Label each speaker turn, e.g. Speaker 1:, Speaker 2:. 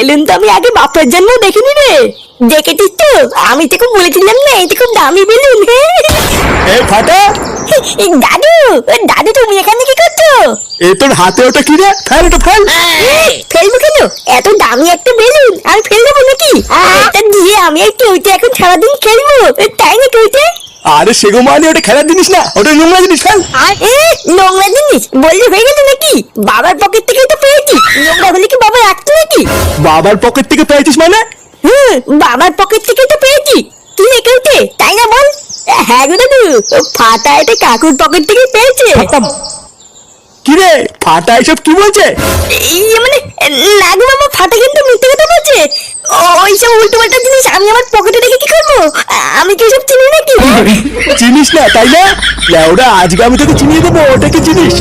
Speaker 1: Balloon তো আমি আগে বাপের জন্ম দেখিনি রে। দেখেছিস তো? আমি তোকে বলেছিলাম না এটা খুব দামি বেলুন
Speaker 2: এই ফাটা।
Speaker 1: দাদু দাদু তুমি এখানে কি করছ?
Speaker 2: এ তোর হাতে ওটা কি রে? ফেল ওটা ফেল।
Speaker 1: ফেলব কেন? এত দামি একটা বেলুন আমি ফেল দেবো নাকি? এটা দিয়ে আমি এই টুইতে এখন সারাদিন খেলব তাই না টুইতে
Speaker 2: আরে সেগো মানে ওটা খেলার জিনিস না ওটা নোংরা জিনিস ফেল।
Speaker 1: এ নোংরা জিনিস বললে হয়ে গেল নাকি? বাবার পকেট থেকে তো পেয়েছি নোংরা হলে কি বাবা রাখতো নাকি?
Speaker 2: বাবার পকেট থেকে পেয়েছিস মানে?
Speaker 1: হুম বাবার পকেট থেকে তো পেয়েছি। কি রেখেছে তাই না বল? হ্যাঁ গো দাদু ফাটা এটা কাকুর পকেট থেকে পেয়েছে।
Speaker 2: কি রে ফাটা এসব কি বলছে?
Speaker 1: ইয়ে মানে না গো বাবা ফাটা কিন্তু মিথ্যে কথা বলছে। ওই সব উল্টো পাল্টা জিনিস আমি আমার পকেটে রেখে কি করব? আমি কি সব চিনি নাকি?
Speaker 2: চিনিস না তাই না? ওরা আজকে আমি তোকে চিনিয়ে দেবো ওটা কি জিনিস?